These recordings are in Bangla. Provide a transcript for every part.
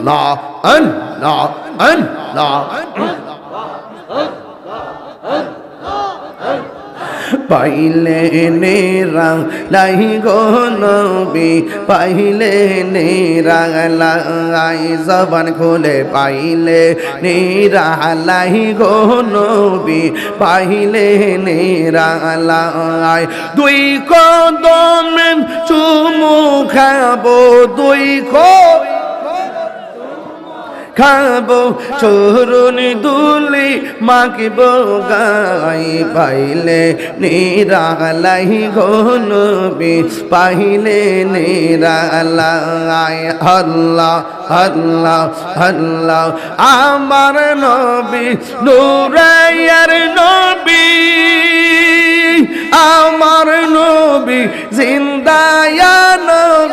আল্লাহ আল্লাহ আল্লাহ পাইলে নেরা, লাই গো নবী, পাইলে নেরা, লাই জবান খুলে, পাইলে নেরা, লাই গো নবী, পাইলে নেরা, লাই দুই কদম চুমু খাব, দুই কদম খাব চরুন দুলি মাকিব গাই, পাইলে নিরালাই গনবি পাইলে নিরালাই, আল্লাহ আল্লাহ আল্লাহ, আমার নবী, নুরাইয়ার নবী, আমার নবী, জিন্দায়া নবী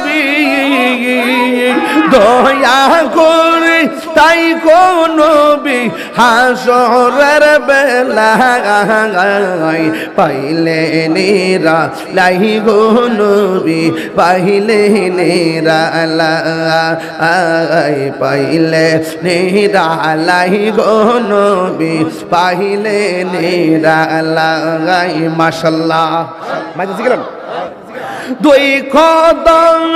তাই কোন বি হাসরের বেলায় পাইলে নেরা লাই গো নবী পাইলে নেরা লাই পাইলে নেরা লাই গো নবী পাইলে নেরা লাই মাশাল্লাহ। মাইতে গেলাম দুই কদম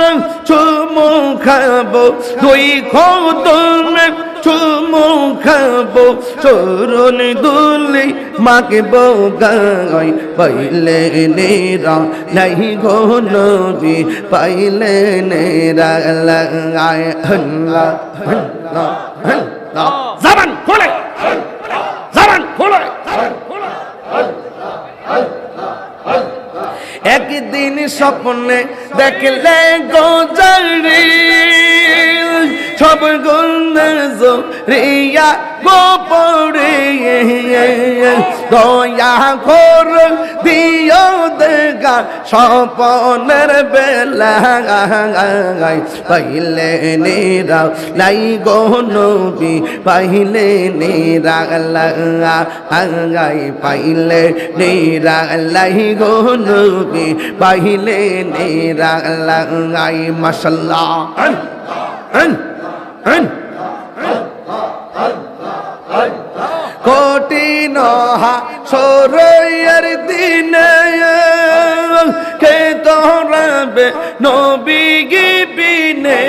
চুমু খাব, দুই কদম চুমু খাব। চরণ দুলি মাকে বগাই পাইলে নেরা নাই গো নবী, পাইলে নেরা লাগায়। হল্লা হল্লা হল্লা। জাবান খোলে। জাবান খোলে একদিন স্বপ্নে দেখলে গোজারি সব রিয়া গোপরে দয়া কর দিও দেখা স্বপনের বেলা, পাইলে নেরা লাই গো নবী, পাইলে নেরা লাগাই পাইলে নেরা লাই গো নবী, পাইলে নেরা লাগাই মাসাল্লাহ কঠিন সরয়ের দিনে নবী গিবিনে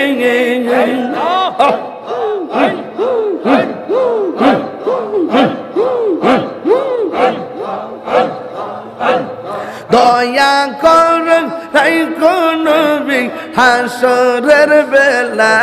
দয়া কর হাসরের বেলা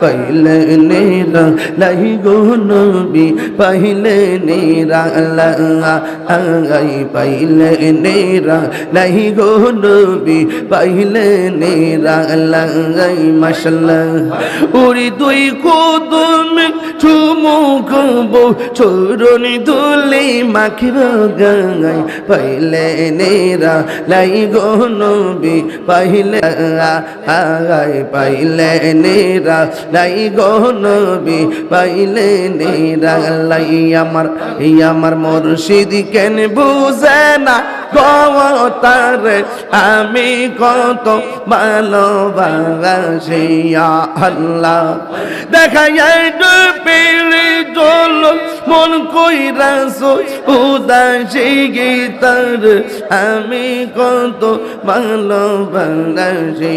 পাইলে নেরা লাই গো নবী, পাইলে নেরা লাই পাইলে নেরা লাই গো নবী, পাইলে নেরা লাই মাশাল্লাহ উড়ি দুই কুদুম চুমুকবো চরণি দুলি মাখিব গাই পাইলে নেরা লাই গো নবী পাইলে, আগাই পাইলে নেরা লাই গো নবী, পাইলে নেরা লাই আমার আমার মুর্শিদ কেন বুঝে না গতারে আমি কত ভালোবাসি আল্লাহ। দেখা যায় মন কইরাস উদাসী গীতার আমি কত ভালোবাসি।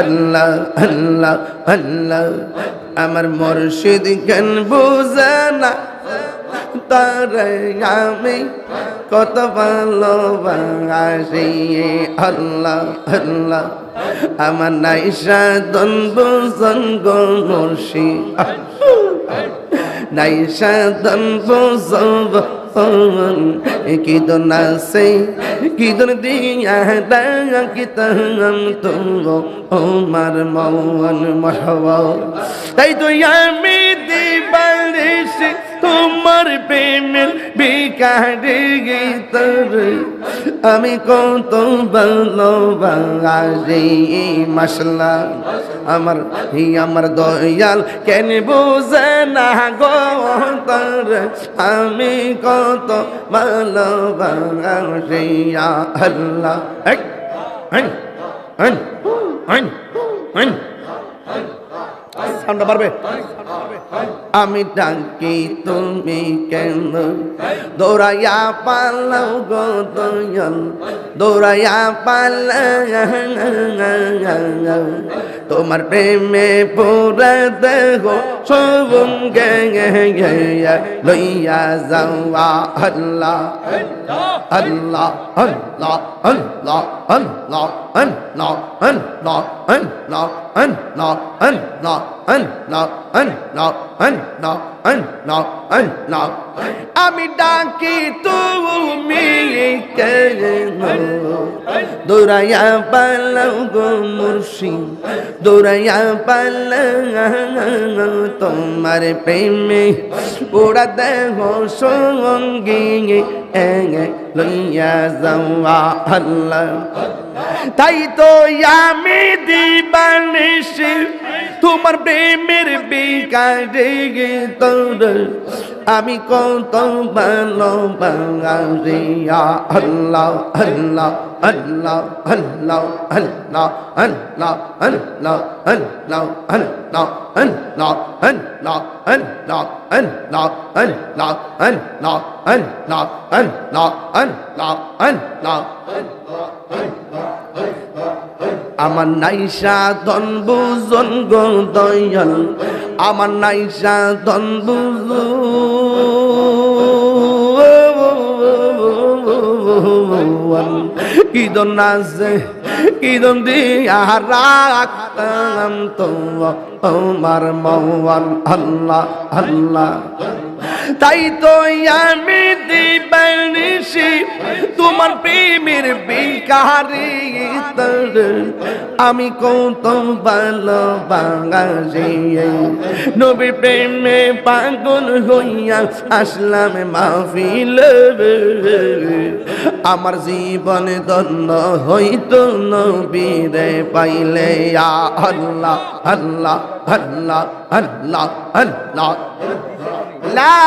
আল্লাহ আল্লাহ আল্লাহ। আমার মুর্শিদ কেন বুঝে না? তারে আমি কত ভালো ভালোবাসি আল্লাহ আল্লাহ। আমার নাইসা দ্বন্দ্ব সঙ্গ মুর্শি নাইসা দ্বন্দ্ব সব কি কিদন নাসে কিদন তো দিয়া দাঙ্গা কি তহম তুমো ওমার মৌন মহবা তাই তো আমি দিবালিশ তোমার প্রেমের বিকারে গীতর আমি কত ভালোবাসি মশলা আমার হি, আমার দয়াল, কেন বুঝে না গো আমি কত ভালোবাসি আল্লাহ। সাউন্ডটা পারবে আমি ডাকি তুমি কেন দৌড়াইয়া পালাও গো দয়াল দৌড়াইয়া পালাও তোমার প্রেমে পুরা দেহ সবঙ্গে লইয়া যাওয়া আল্লাহ আল্লাহ আল্লাহ আল্লাহ আল্লাহ আল্লাহ আল্লাহ আল্লাহ আল্লাহ আল্লাহ আল্লাহ আমি ডাকি তুমি দৌড়াইয়া পালাও গো মুর্শি দৌড়াইয়া পালাও তোমার প্রেমে পোড়া দেহ সঙ্গী লইয়া যাওয়া আল্লাহ তাই তো আমি দিবানিসি তোমার প্রেমের বিকারে তোর। আমি কত ভালো বাঙালিয়া আল্লাহ আল্লাহ। আল্লাহ আল্লাহ আল্লাহ আল্লাহ আল্লাহ আল্লাহ আল্লাহ আল্লাহ আল্লাহ আল্লাহ আল্লাহ আল্লাহ আল্লাহ আল্লাহ আল্লাহ আল্লাহ আল্লাহ আমার নাইসা ধন বুজন গো দয়াল, আমার নাইসা ধন বুজন কিদন নাচে কিদন দিয়া রাখতাম তো তোমার মৌয়ান আল্লাহ আল্লাহ। তাই তো আমি দিবানিসি তোমার প্রেমের বিকারি আমি কত ভালো বাঙালি নবী প্রেমে পাগল হইয়া আসলাম মাহফিল আমার জীবন দন্ন হইতো নবীরে পাইলে আ আল্লাহ আল্লাহ আল্লাহ আল্লাহ আল্লাহ لا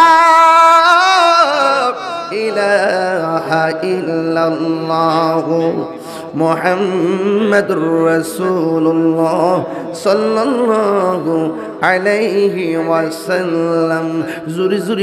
إله إلا الله محمد رسول الله صلى الله عليه وسلم زوري زوري